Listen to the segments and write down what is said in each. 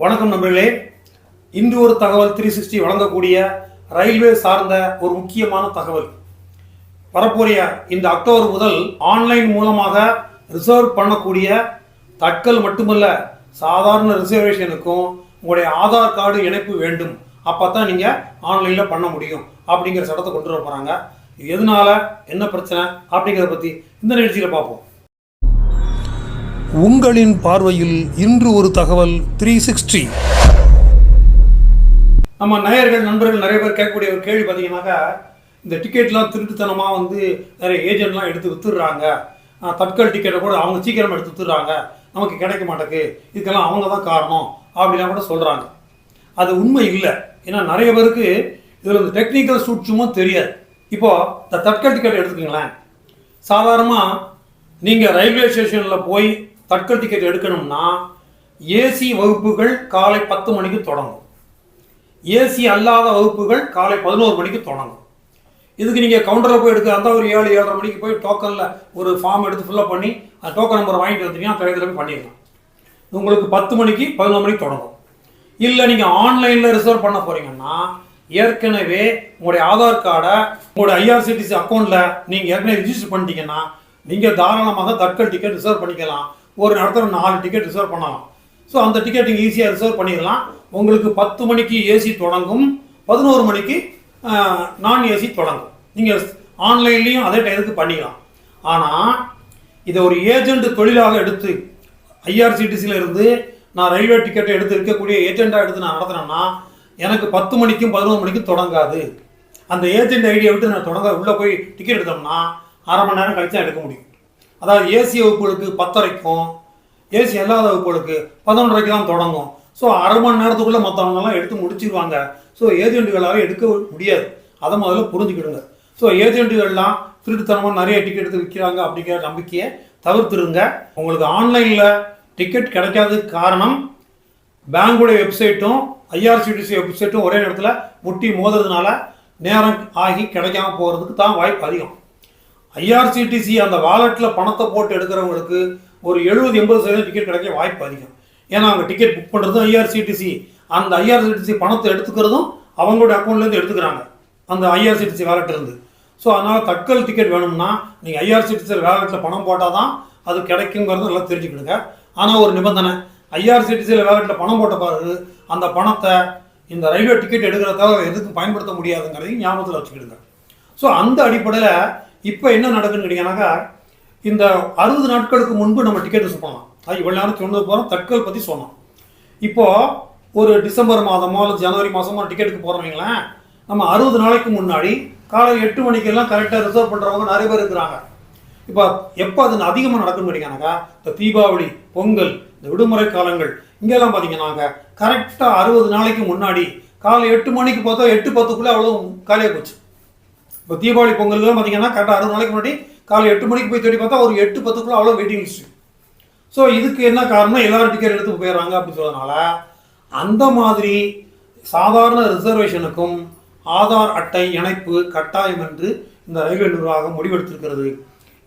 வணக்கம் நண்பர்களே. இன்று ஒரு தகவல் த்ரீ சிக்ஸ்டி வழங்கக்கூடிய ரயில்வே சார்ந்த ஒரு முக்கியமான தகவல். வரப்போறிய இந்த அக்டோபர் முதல் ஆன்லைன் மூலமாக ரிசர்வ் பண்ணக்கூடிய தட்கல் மட்டுமல்ல சாதாரண ரிசர்வேஷனுக்கும் உங்களுடைய ஆதார் கார்டு இணைப்பு வேண்டும். அப்போ தான் நீங்கள் ஆன்லைனில் பண்ண முடியும் அப்படிங்கிற சட்டத்தை கொண்டு வர போகிறாங்க இது எதனால? என்ன பிரச்சனை? அப்படிங்கிறத பற்றி இந்த நிகழ்ச்சியில் பார்ப்போம். உங்களின் பார்வையில் இன்று ஒரு தகவல் த்ரீ சிக்ஸ்டி நம்ம நேயர்கள் நண்பர்கள் நிறைய பேர் கேட்கக்கூடிய ஒரு கேள்வி பார்த்தீங்கன்னாக்கா இந்த டிக்கெட்லாம் திருட்டுத்தனமாக வந்து நிறைய ஏஜென்ட்லாம் எடுத்து வித்துடுறாங்க. தட்கல் டிக்கெட்டை கூட அவங்க சீக்கிரமாக எடுத்து வித்துடுறாங்க. நமக்கு கிடைக்க மாட்டேங்குது. இதுக்கெல்லாம் அவங்க தான் காரணம் அப்படிலாம் கூட சொல்கிறாங்க அது உண்மை இல்லை. ஏன்னா நிறைய பேருக்கு இதில் இந்த டெக்னிக்கல் சூட்சமும் தெரியாது. இப்போது இந்த தட்கல் டிக்கெட் எடுத்துக்கங்களேன். சாதாரணமாக நீங்கள் ரயில்வே ஸ்டேஷனில் போய் தட்கல் டிக்கெட் எடுக்கணும்னா ஏசி வகுப்புகள் காலை பத்து மணிக்கு தொடங்கும். ஏசி அல்லாத வகுப்புகள் காலை பதினோரு மணிக்கு தொடங்கும். இதுக்கு நீங்கள் கவுண்டரில் போய் எடுக்க அந்த ஒரு ஏழு ஏழரை மணிக்கு போய் டோக்கனில் ஒரு ஃபார்ம் எடுத்து ஃபில்லப் பண்ணி அந்த டோக்கன் நம்பர் வாங்கிட்டு வந்துட்டீங்கன்னா தலையில் போய் பண்ணிடலாம். உங்களுக்கு பத்து மணிக்கு பதினோரு மணிக்கு தொடங்கும். இல்லை நீங்கள் ஆன்லைனில் ரிசர்வ் பண்ண போகிறீங்கன்னா ஏற்கனவே உங்களுடைய ஆதார் கார்டை உங்களுடைய ஐஆர்சிடிசி அக்கௌண்ட்டில் நீங்கள் ஏற்கனவே ரிஜிஸ்டர் பண்ணிட்டீங்கன்னா நீங்கள் தாராளமாக தட்கல் டிக்கெட் ரிசர்வ் பண்ணிக்கலாம். ஒரு நேரத்தில் நாலு டிக்கெட் ரிசர்வ் பண்ணலாம். ஸோ அந்த டிக்கெட் நீங்கள் ஈஸியாக ரிசர்வ் பண்ணிடலாம். உங்களுக்கு பத்து மணிக்கு ஏசி தொடங்கும். பதினோரு மணிக்கு நான் ஏசி தொடங்கும். நீங்கள் ஆன்லைன்லேயும் அதே டயத்துக்கு பண்ணிக்கலாம். ஆனால் இதை ஒரு ஏஜெண்ட் தொழிலாக எடுத்து ஐஆர்சிடிசியில் இருந்து நான் ரயில்வே டிக்கெட்டை எடுத்து இருக்கக்கூடிய ஏஜெண்டாக எடுத்து நான் நடத்துனேன்னா எனக்கு பத்து மணிக்கும் பதினோரு மணிக்கும் தொடங்காது. அந்த ஏஜென்ட் ஐடியை விட்டு நான் தொடங்க உள்ளே போய் டிக்கெட் எடுத்தோம்னா அரை மணி நேரம் கழிச்சு தான் எடுக்க முடியும். அதாவது ஏசி வகுப்புகளுக்கு பத்தரைக்கும் ஏசி அல்லாத வகுப்புகளுக்கு பதினொன்றரைக்கு தான் தொடங்கும். ஸோ அரை மணி நேரத்துக்குள்ளே மற்றவங்கலாம் எடுத்து முடிச்சிருவாங்க. ஸோ ஏஜென்ட்டுகளால் எடுக்க முடியாது. அதை முதல்ல புரிஞ்சுக்கிடுங்க. ஸோ ஏஜென்ட்டுகள்லாம் திருட்டுத்தனமாக நிறைய டிக்கெட் எடுத்து விற்கிறாங்க அப்படிங்கிற நம்பிக்கையை தவிர்த்துருங்க. உங்களுக்கு ஆன்லைனில் டிக்கெட் கிடைக்காததுக்கு காரணம் பேங்குடைய வெப்சைட்டும் ஐஆர்சிடிசி வெப்சைட்டும் ஒரே நேரத்தில் முட்டி மோதுறதுனால நேரம் ஆகி கிடைக்காம போகிறதுக்கு தான் வாய்ப்பு அதிகம். ஐஆர்சிடிசி அந்த வாலெட்டில் பணத்தை போட்டு எடுக்கிறவங்களுக்கு ஒரு எழுபது எண்பது சதவீதம் டிக்கெட் கிடைக்க வாய்ப்பு அதிகம். ஏன்னா அவங்க டிக்கெட் புக் பண்ணுறதும் ஐஆர்சிடிசி. அந்த ஐஆர்சிடிசி பணத்தை எடுத்துக்கிறதும் அவங்களுடைய அக்கௌண்ட்லேருந்து எடுத்துக்கிறாங்க. அந்த ஐஆர்சிடிசி வேலெட் ஸோ அதனால் தட்கல் டிக்கெட் வேணும்னா நீங்கள் ஐஆர்சிடிசி வேலட்டில் பணம் போட்டால் தான் அது கிடைக்குங்கிறது நல்லா தெரிஞ்சுக்கிடுங்க. ஆனால் ஒரு நிபந்தனை. ஐஆர்சிடிசியில் வேலெட்டில் பணம் போட்ட பிறகு அந்த பணத்தை இந்த ரயில்வே டிக்கெட் எடுக்கிறதால எதுக்கும் பயன்படுத்த முடியாதுங்கிறதையும் ஞாபகத்தில் வச்சுக்கிடுங்க. ஸோ அந்த அடிப்படையில் இப்போ என்ன நடக்குன்னு கேட்டிங்கன்னாக்கா இந்த அறுபது நாட்களுக்கு முன்பு நம்ம டிக்கெட் ரிசர்வ் அது இவ்வளோ நேரம் சொன்னது போகிறோம் தட்கல் பற்றி சொன்னோம். இப்போது ஒரு டிசம்பர் மாதமோ இல்லை ஜனவரி மாதமோ டிக்கெட்டுக்கு போகிறவங்களேன் நம்ம அறுபது நாளைக்கு முன்னாடி காலை எட்டு மணிக்கெல்லாம் கரெக்டாக ரிசர்வ் பண்ணுறவங்க நிறைய பேர் இருக்கிறாங்க. இப்போ எப்போ அது அதிகமாக நடக்கும்னு கேட்டிங்கன்னாக்கா இந்த தீபாவளி பொங்கல் இந்த விடுமுறை காலங்கள் இங்கெல்லாம் பார்த்தீங்கன்னாக்க கரெக்டாக அறுபது நாளைக்கு முன்னாடி காலை எட்டு மணிக்கு பார்த்தா எட்டு பத்துக்குள்ளே அவ்வளோ காலியாக போச்சு. இப்போ தீபாவளி பொங்கல்லாம் பார்த்தீங்கன்னா கரெக்டாக அறுபது நாளைக்கு முன்னாடி காலை எட்டு மணிக்கு போய் தேடி பார்த்தா ஒரு எட்டு பத்துக்குள்ளே அவ்வளோ வெயிட்டிங் லிஸ்ட் ஸோ இதுக்கு என்ன காரணம் எல்லாரும் டிக்கெட் எடுத்து போயிடுறாங்க அப்படின்னு சொல்றதுனால அந்த மாதிரி சாதாரண ரிசர்வேஷனுக்கும் ஆதார் அட்டை இணைப்பு கட்டாயம் என்று இந்த ரயில்வே நிர்வாகம் முடிவெடுத்திருக்கிறது.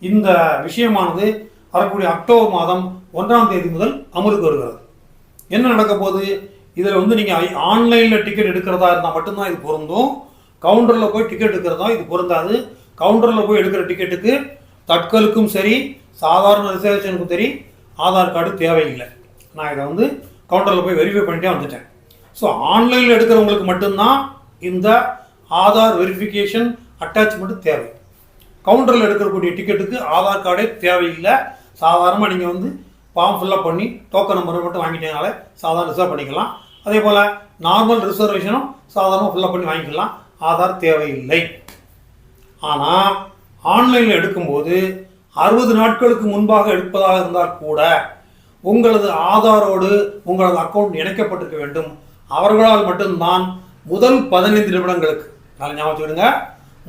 இந்த விஷயமானது வரக்கூடிய அக்டோபர் மாதம் ஒன்றாம் தேதி முதல் அமலுக்கு வருகிறது. என்ன நடக்க போகுது? இதில் வந்து நீங்கள் ஆன்லைனில் டிக்கெட் எடுக்கிறதா இருந்தால் மட்டும்தான் இது பொருந்தும். கவுண்டரில் போய் டிக்கெட் எடுக்கிறதும் இது பொருந்தாது. கவுண்டரில் போய் எடுக்கிற டிக்கெட்டுக்கு தட்கலுக்கும் சரி சாதாரண ரிசர்வேஷனுக்கும் சரி ஆதார் கார்டு தேவையில்லை. நான் இதை வந்து கவுண்டரில் போய் வெரிஃபை பண்ணிட்டே வந்துட்டேன். ஸோ ஆன்லைனில் எடுக்கிறவங்களுக்கு மட்டும்தான் இந்த ஆதார் வெரிஃபிகேஷன் அட்டாச்மெண்ட் தேவை. கவுண்டரில் எடுக்கக்கூடிய டிக்கெட்டுக்கு ஆதார் கார்டே தேவையில்லை. சாதாரணமாக நீங்கள் வந்து ஃபார்ம் ஃபில்லப் பண்ணி டோக்கன் நம்பர் மட்டும் வாங்கிட்டீங்கனாலே சாதாரண ரிசர்வ் பண்ணிக்கலாம். அதே போல் நார்மல் ரிசர்வேஷனும் சாதாரணமாக ஃபில்லப் பண்ணி வாங்கிக்கலாம். ஆதார் தேவையில்லை. ஆனால் ஆன்லைனில் எடுக்கும்போது அறுபது நாட்களுக்கு முன்பாக எடுப்பதாக இருந்தால் கூட உங்களது ஆதாரோடு உங்களது அக்கௌண்ட் இணைக்கப்பட்டிருக்க வேண்டும். அவர்களால் மட்டும்தான் முதல் பதினைந்து நிமிடங்களுக்கு நல்லா ஞாபகம் வச்சுக்கிடுங்க.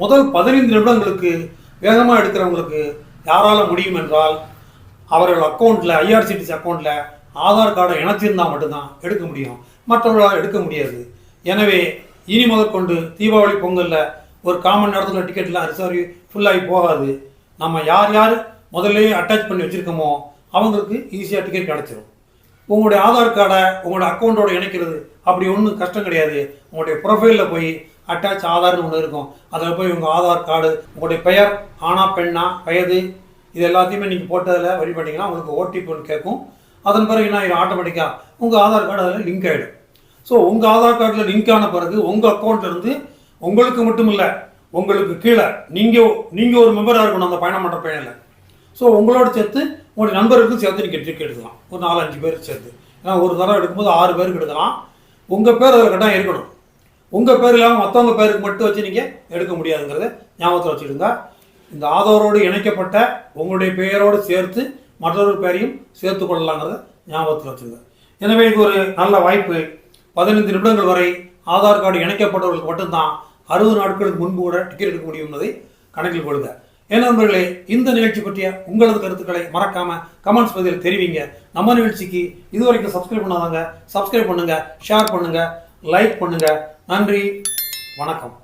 முதல் பதினைந்து நிமிடங்களுக்கு வேகமாக எடுக்கிறவங்களுக்கு யாரால முடியும் என்றால் அவர்கள் அக்கௌண்ட்டில் ஐஆர்சிடிசி அக்கௌண்ட்டில் ஆதார் கார்டை இணைச்சிருந்தால் மட்டும்தான் எடுக்க முடியும். மற்றவர்களால் எடுக்க முடியாது. எனவே இனி முதற்கொண்டு தீபாவளி பொங்கலில் ஒரு காமன் நேரத்தில் டிக்கெட்லாம் ரிசர்வ் ஃபுல்லாகி போகாது. நம்ம யார் யார் முதல்லயே அட்டாச் பண்ணி வச்சுருக்கோமோ அவங்களுக்கு ஈஸியாக டிக்கெட் கிடச்சிரும். உங்களுடைய ஆதார் கார்டை உங்களோட அக்கௌண்ட்டோட இணைக்கிறது அப்படி ஒன்றும் கஷ்டம் கிடையாது. உங்களுடைய ப்ரொஃபைலில் போய் அட்டாச் ஆதார்னு ஒன்று இருக்கும். அதில் போய் உங்கள் ஆதார் கார்டு உங்களுடைய பெயர் ஆனா பெண்ணா வயது இது எல்லாத்தையுமே நீங்கள் போட்டதில் வழி பண்ணிங்கன்னா உங்களுக்கு ஓடிபி ஒன்று கேட்கும். அதன் பிறகு என்ன ஆகிடும் ஆட்டோமேட்டிக்காக உங்கள் ஆதார் கார்டு அதில் லிங்க் ஆகிடும் ஸோ உங்கள் ஆதார் கார்டில் லிங்க் ஆன பிறகு உங்கள் அக்கௌண்ட்லேருந்து உங்களுக்கு மட்டும் இல்லை உங்களுக்கு கீழே நீங்கள் நீங்கள் ஒரு மெம்பராக இருக்கணும் அந்த பயணம் பண்ணுற பயணில் ஸோ உங்களோட சேர்த்து உங்களுடைய நண்பருக்கும் சேர்த்து நீங்கள் டிக்கெட் எடுக்கலாம். ஒரு நாலஞ்சு பேருக்கு சேர்த்து. ஏன்னா ஒரு தடவை எடுக்கும்போது ஆறு பேருக்கு எடுக்கலாம். உங்கள் பேர் அதில் கட்டாயம் இருக்கணும். உங்கள் பேர் இல்லாமல் மற்றவங்க பேருக்கு மட்டும் வச்சு நீங்கள் எடுக்க முடியாதுங்கிறத ஞாபகத்தில் வச்சுருங்க இந்த ஆதாரோடு இணைக்கப்பட்ட உங்களுடைய பெயரோடு சேர்த்து மற்றொரு பேரையும் சேர்த்து கொள்ளலாங்கிறத ஞாபகத்தில் வச்சுருங்க எனவே இது ஒரு நல்ல வாய்ப்பு. பதினைந்து நிமிடங்கள் வரை ஆதார் கார்டு இணைக்கப்பட்டவர்களுக்கு மட்டும்தான் அறுபது நாட்களுக்கு முன்பு கூட டிக்கெட் எடுக்க முடியும் என்பதை கணக்கில் கொள்க. ஏன் நண்பர்களே இந்த நிகழ்ச்சி பற்றிய உங்களது கருத்துக்களை மறக்காம கமெண்ட்ஸ் பதிவில் தெரிவிங்க. நம்ம நிகழ்ச்சிக்கு இதுவரைக்கும் சப்ஸ்கிரைப் பண்ணாதாங்க சப்ஸ்கிரைப் பண்ணுங்க ஷேர் பண்ணுங்க லைக் பண்ணுங்க. நன்றி வணக்கம்.